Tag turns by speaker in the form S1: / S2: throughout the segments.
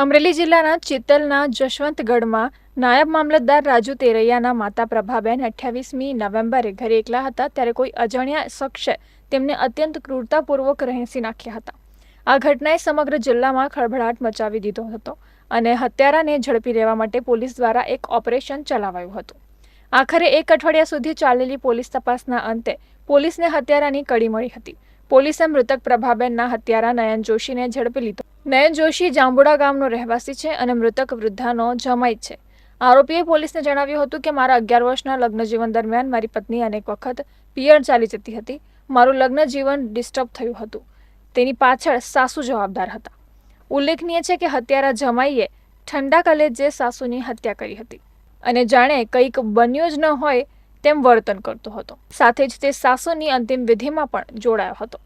S1: અમરેલી જિલ્લાના ચિત્તલના જશવંતગઢમાં નાયબ મામલતદાર રાજુ તેરૈયાના માતા પ્રભાબેન અઠ્યાવીસમી નવેમ્બરે ઘરે એકલા હતા ત્યારે કોઈ અજાણ્યા શખ્સે તેમને અત્યંત ક્રૂરતાપૂર્વક રહેસી નાખ્યા હતા. આ ઘટનાએ સમગ્ર જિલ્લામાં ખળભળાટ મચાવી દીધો હતો અને હત્યારાને ઝડપી લેવા માટે પોલીસ દ્વારા એક ઓપરેશન ચલાવાયું હતું. આખરે એક અઠવાડિયા સુધી ચાલેલી પોલીસ તપાસના અંતે પોલીસને હત્યારાની કડી મળી હતી. પોલીસે મૃતક પ્રભાબેનના હત્યારા નયન જોશીને ઝડપી લીધો. નયન જોશી જાંબુડા ગામનો રહેવાસી છે અને મૃતક વૃદ્ધાનો જમાઈ છે. આરોપીએ પોલીસને જણાવ્યું હતું કે, મારા અગિયાર વર્ષના લગ્ન જીવન દરમિયાન મારી પત્ની અનેક વખત પિયર ચાલી જતી હતી. મારું લગ્ન જીવન ડિસ્ટર્બ થયું હતું. તેની પાછળ સાસુ જવાબદાર હતા. ઉલ્લેખનીય છે કે, હત્યારા જમાઈએ ઠંડા કલેજે સાસુની હત્યા કરી હતી. અને જાણે કંઈક બન્યું જ ન હોય તેમ વર્તન કરતો હતો. સાથે જ તે સાસુની અંતિમ વિધિમાં પણ જોડાયો હતો.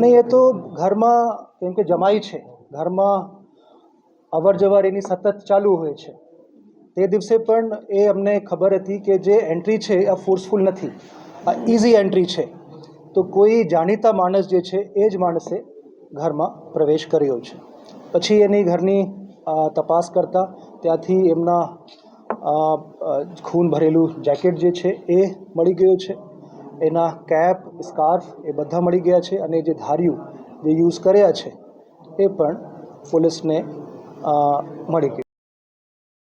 S2: નહીં, એ તો ઘરમાં કેમ કે જમાઈ છે. ઘરમાં અવર જવર એની સતત ચાલુ હોય છે. તે દિવસે પણ એ અમને ખબર હતી કે જે એન્ટ્રી છે આ ફોર્સફુલ નથી. આ ઇઝી એન્ટ્રી છે. તો કોઈ જાણીતા માણસ જે છે એ જ માણસે ઘરમાં પ્રવેશ કર્યો છે. પછી એની ઘરની તપાસ કરતા ત્યાંથી એમના ખૂન ભરેલું જેકેટ જે છે એ મળી ગયું છે. એના કેપ સ્કાર્ફ એ બધા મળી ગયા છે અને જે ધાર્યું જે યુઝ કર્યા છે એ પણ પોલીસને મળી ગયું